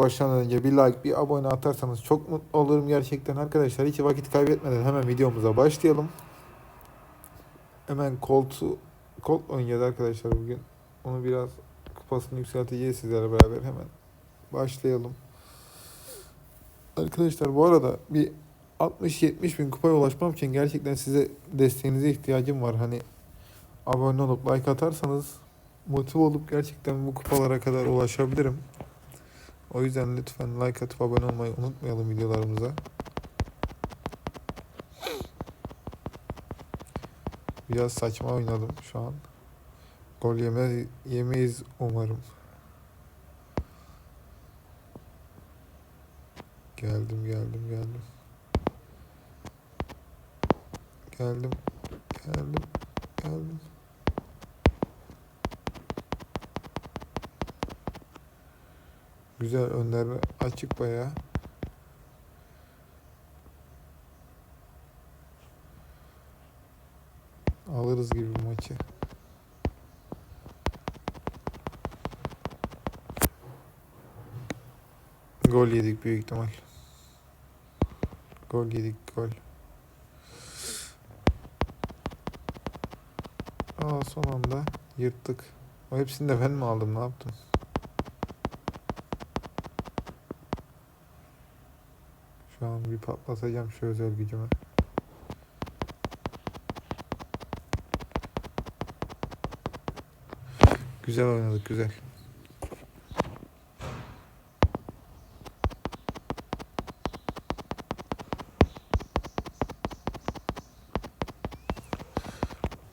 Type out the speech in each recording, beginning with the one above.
Başlamadan önce bir like, bir abone atarsanız çok mutlu olurum gerçekten arkadaşlar. Hiç vakit kaybetmeden hemen videomuza başlayalım. Hemen koltu kolt oynayacağız arkadaşlar bugün. Onu biraz kupasını yükselteceğiz sizlerle beraber hemen başlayalım. Arkadaşlar bu arada bir 60-70 bin kupaya ulaşmam için gerçekten size desteğinize ihtiyacım var. Hani abone olup like atarsanız motive olup gerçekten bu kupalara kadar ulaşabilirim. O yüzden lütfen like atıp abone olmayı unutmayalım videolarımıza. Biraz saçma oynadım şu an. Gol yeme yemeyiz umarım. Geldim geldim geldim. Geldim geldim geldim. Güzel önler açık bayağı. Alırız gibi maçı. Gol yedik büyük ihtimal. Gol yedik gol. Aa son anda yırttık. O hepsini de ben mi aldım ne yaptım? Şu an bir patlatacağım şu özel gücümü. Güzel oynadık güzel.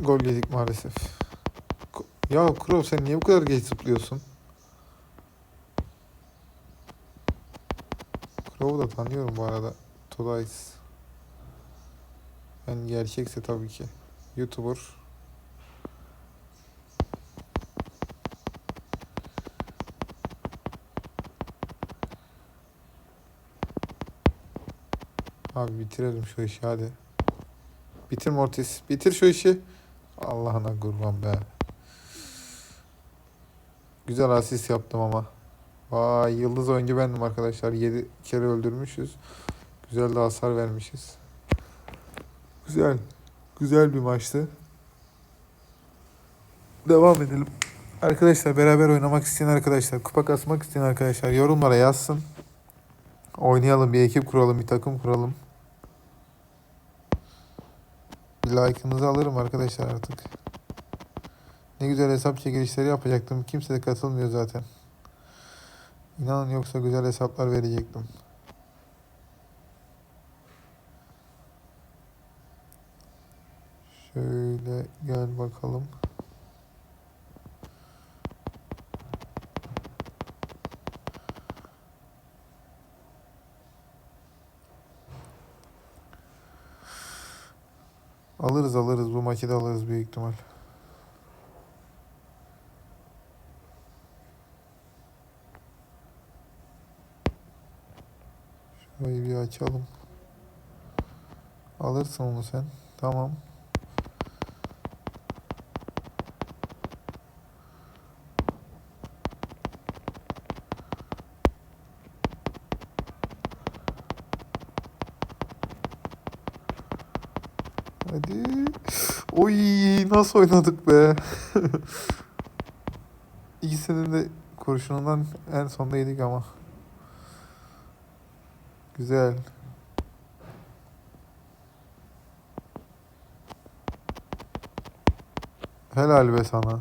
Gol yedik maalesef. Ya Kuro sen niye bu kadar geç zıplıyorsun? Crow'u da tanıyorum bu arada. Twice. Yani gerçekse tabii ki. YouTuber. Abi bitirelim şu işi hadi. Bitir Mortis. Bitir şu işi. Allah'ına kurban be. Güzel asist yaptım ama. Vay yıldız oyuncu bendim arkadaşlar. 7 kere öldürmüşüz. Güzel de hasar vermişiz. Güzel. Güzel bir maçtı. Devam edelim. Arkadaşlar beraber oynamak isteyen arkadaşlar, kupa kasmak isteyen arkadaşlar yorumlara yazsın. Oynayalım, bir ekip kuralım, bir takım kuralım. Bir like'ınızı alırım arkadaşlar artık. Ne güzel hesap çekilişleri yapacaktım. Kimse de katılmıyor zaten. İnanın yoksa güzel hesaplar verecektim. Şöyle gel bakalım. Alırız alırız bu maçı alırız büyük ihtimal. Şurayı bir açalım. Alırsın onu sen. Tamam. Hadi. Oy nasıl oynadık be. İkisinin de kurşunundan en sonda yedik ama. Güzel. Helal be sana.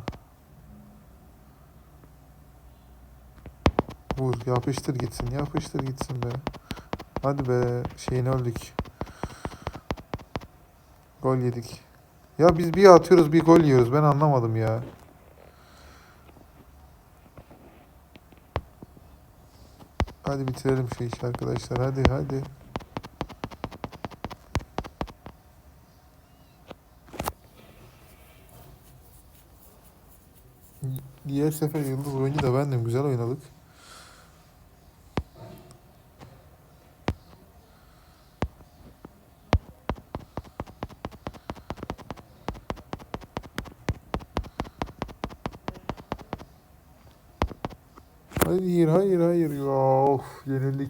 Vur yapıştır gitsin yapıştır gitsin be. Hadi be şeyini öldük. Gol yedik. Ya biz bir atıyoruz bir gol yiyoruz ben anlamadım ya. Hadi bitirelim şu işi arkadaşlar hadi hadi. Diğer sefer yıldız oyuncu da bendim. Güzel oynadık.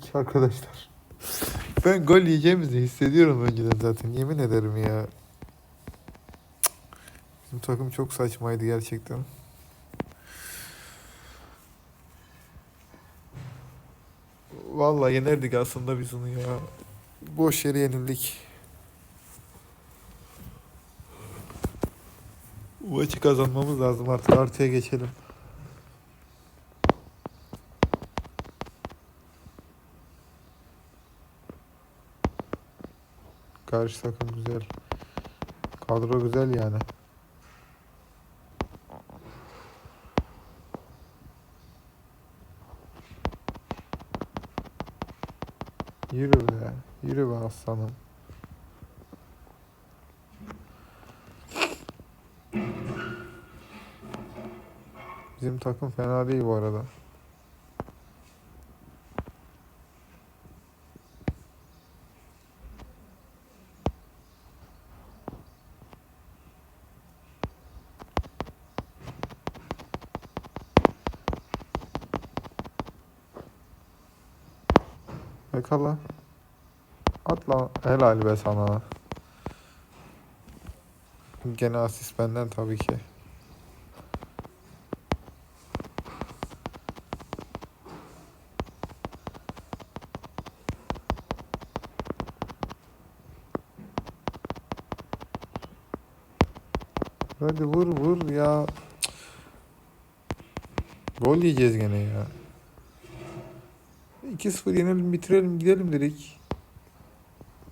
Yenildik arkadaşlar. Ben gol yiyeceğimizi hissediyorum önceden zaten yemin ederim ya. Bizim takım çok saçmaydı gerçekten. Vallahi yenerdik aslında biz onu ya. Boş yere yenildik. Bu Maçı kazanmamız lazım artık artıya geçelim. Karşı takım güzel. Kadro güzel yani. Yürü be. Yürü be aslanım. Bizim takım fena değil bu arada. Yakala. Atla. Helal be sana. Gene asist benden tabii ki. Hadi vur vur ya. Gol yiyeceğiz gene ya. 2-0 yenelim bitirelim gidelim dedik.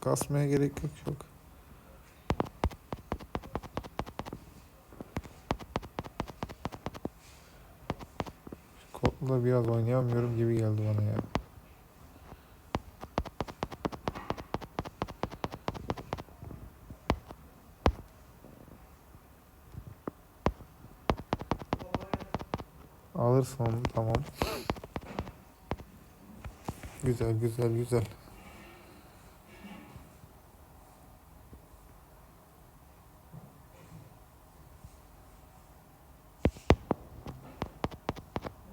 Kasmaya gerek yok çok. Kodla biraz oynayamıyorum gibi geldi bana ya. Alırsın tamam. Güzel güzel güzel.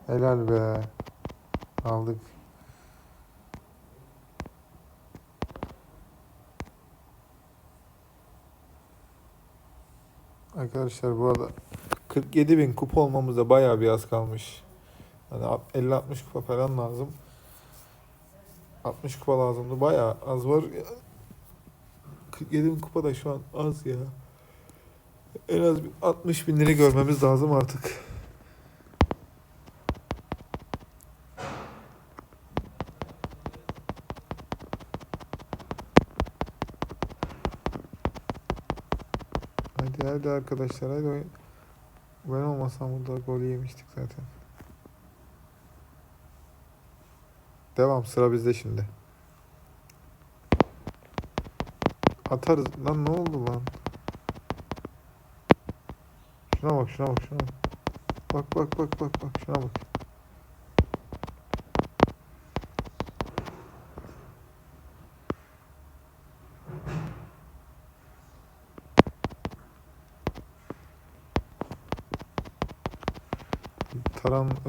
Helal be. Aldık. Arkadaşlar bu arada 47 bin kupa olmamıza bayağı bir az kalmış. Hani 50-60 kupa falan lazım. 60 kupa lazımdı. Bayağı az var. 47 bin kupa da şu an az ya. En az bir 60 binleri görmemiz lazım artık. Hadi hadi arkadaşlar hadi. Ben olmasam burada gol yemiştik zaten. Devam sıra bizde şimdi. Atarız. Lan ne oldu lan? Şuna bak şuna bak şuna bak. Bak bak bak bak bak şuna bak.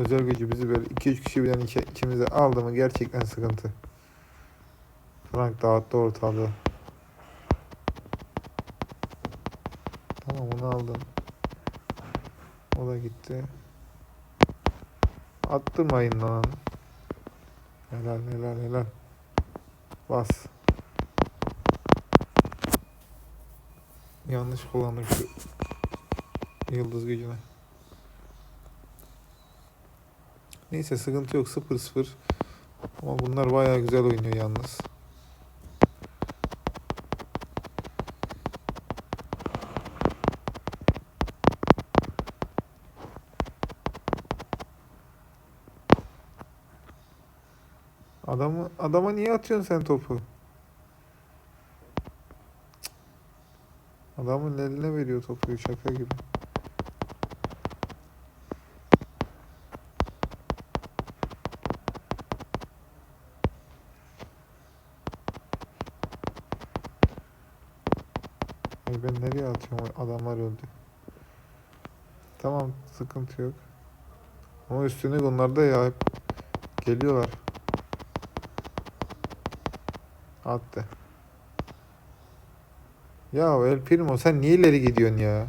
Özel gücü bizi böyle 2-3 kişi birden iki, ikimize aldı mı gerçekten sıkıntı. Frank dağıttı ortalığı. Tamam onu aldım. O da gitti. Attırmayın lan. Helal helal helal. Bas. Yanlış kullandım şu yıldız gücünü. Neyse sıkıntı yok 0-0. Ama bunlar bayağı güzel oynuyor yalnız. Adamı adama niye atıyorsun sen topu? Adamın eline veriyor topu şaka gibi. Ay ben nereye atıyorum? Adamlar öldü. Tamam sıkıntı yok. Ama üstüne onlar da ya hep Geliyorlar. Attı. Ya El Primo sen niye ileri gidiyorsun ya?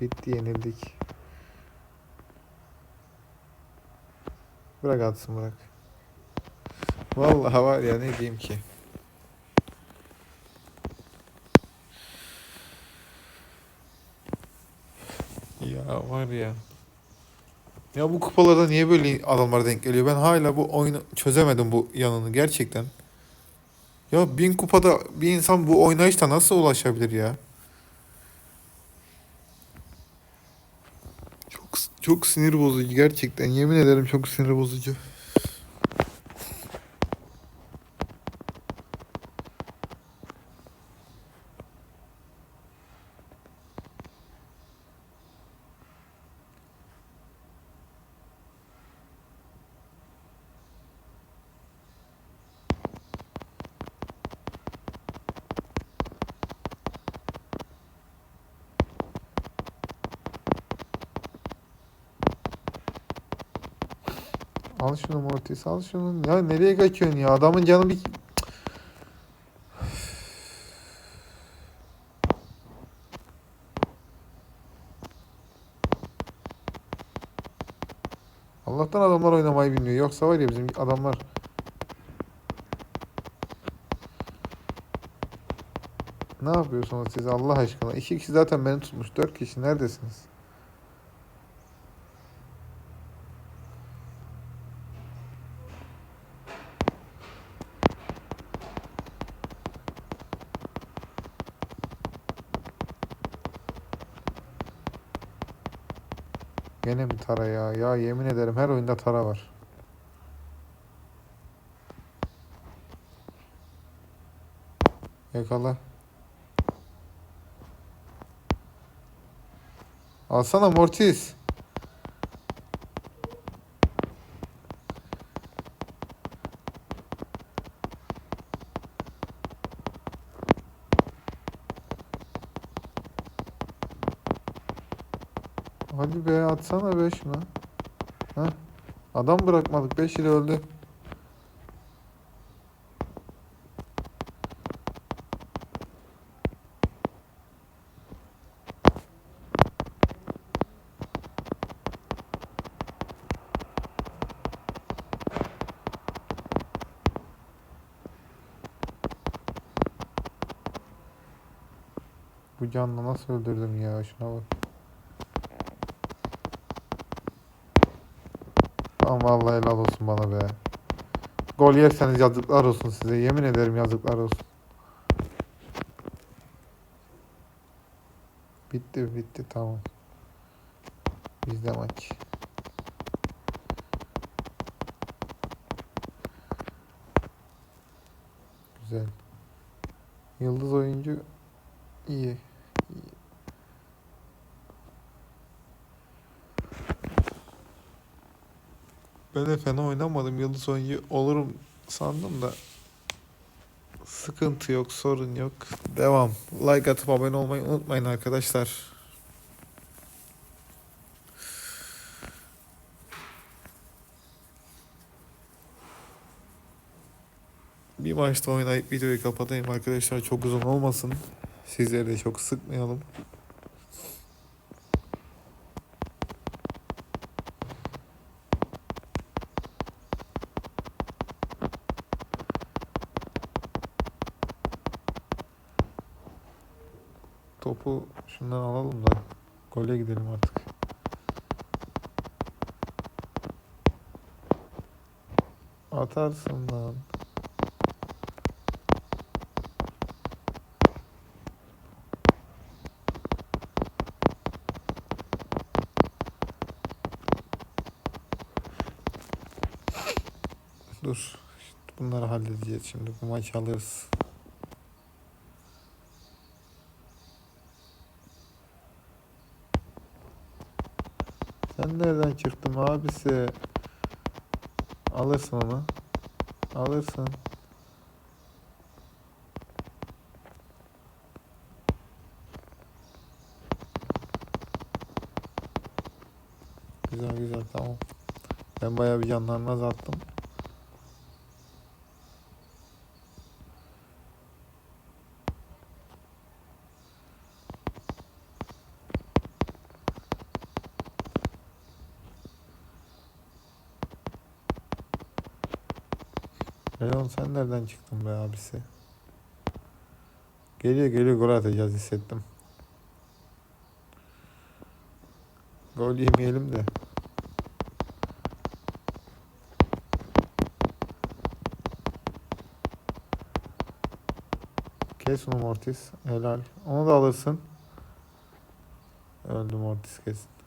Bitti yenildik. Bırak atsın bırak. Vallahi var ya ne diyeyim ki. Ya var ya. Ya bu kupalarda niye böyle adamlar denk geliyor? Ben hala bu oyunu çözemedim bu yanını gerçekten. Ya bin kupada bir insan bu oynayışta nasıl ulaşabilir ya? Çok çok sinir bozucu gerçekten. Yemin ederim çok sinir bozucu. Al şunu Mortis al şunu. Ya nereye kaçıyorsun ya? Adamın canı bir... Allah'tan adamlar oynamayı bilmiyor. Yoksa var ya bizim adamlar... Ne yapıyorsunuz siz Allah aşkına? İki kişi zaten beni tutmuş. Dört kişi neredesiniz? Gene mi Tara ya? Ya yemin ederim her oyunda Tara var. Yakala. Alsana Mortis. Hadi be atsana be şuna. Heh. Adam bırakmadık. 5 ile öldü. Bu canlı nasıl öldürdüm ya şuna bak. Aman vallahi helal olsun bana be. Gol yerseniz yazıklar olsun size. Yemin ederim yazıklar olsun. Bitti bitti tamam. Bizde maç. Güzel. Yıldız oyuncu iyi. Ben de fena oynamadım. Yıldız oyuncu olurum sandım da. Sıkıntı yok, sorun yok. Devam. Like atıp abone olmayı unutmayın arkadaşlar. Bir maçta oynayıp videoyu kapatayım arkadaşlar. Çok uzun olmasın. Sizleri de çok sıkmayalım. Topu şundan alalım da gole gidelim artık. Atarsın lan. Dur. Bunları halledeceğiz şimdi. Bu maçı alırız. Ben nereden çıktım abisi? Alırsın onu. Alırsın. Güzel güzel tamam. Ben bayağı bir canlarını azalttım. Leon sen nereden çıktın be abisi? Geliyor geliyor gol atacağız hissettim. Gol yemeyelim de. Kes onu Mortis. Helal. Onu da alırsın. Öldü Mortis kesin.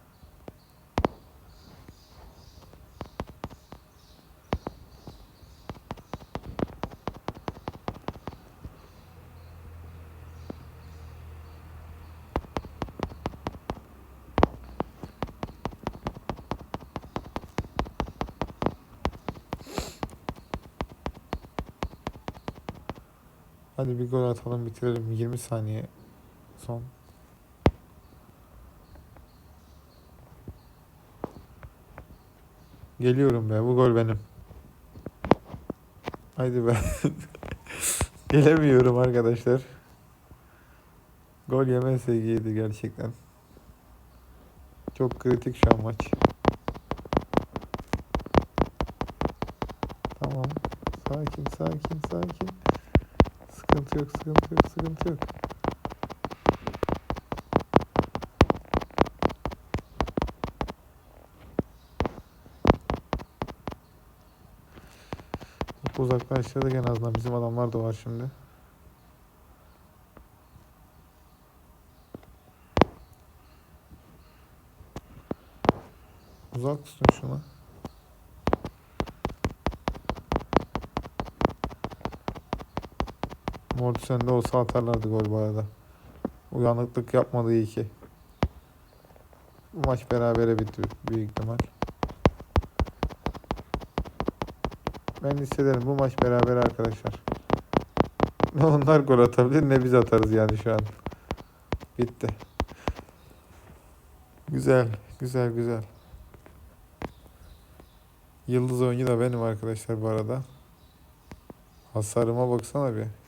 Bir gol atalım bitirelim. 20 saniye son. Geliyorum be. Bu gol benim. Haydi be. Gelemiyorum arkadaşlar. Gol yemezse iyiydi gerçekten. Çok kritik şu an maç. Tamam. Sakin, sakin, sakin. Sıkıntı yok, sıkıntı yok, sıkıntı yok. Uzaklaştırdık en azından. Bizim adamlar da var şimdi. Uzak tutun şunu. Mortis'en de olsa atarlardı gol bu arada. Uyanıklık yapmadı iyi ki. Bu maç berabere bitti büyük ihtimal. Ben hissederim bu maç beraber arkadaşlar. Ne onlar gol atabilir ne biz atarız yani şu an. Bitti. Güzel, güzel, güzel. Yıldız oyuncu da benim arkadaşlar bu arada. Hasarıma baksana bir.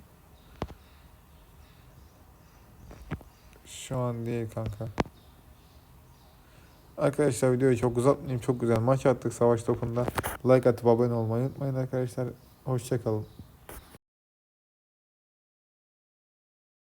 Şu an değil kanka. Arkadaşlar videoyu çok uzatmayayım. Çok güzel maç attık savaş topunda. Like atıp abone olmayı unutmayın arkadaşlar. Hoşçakalın.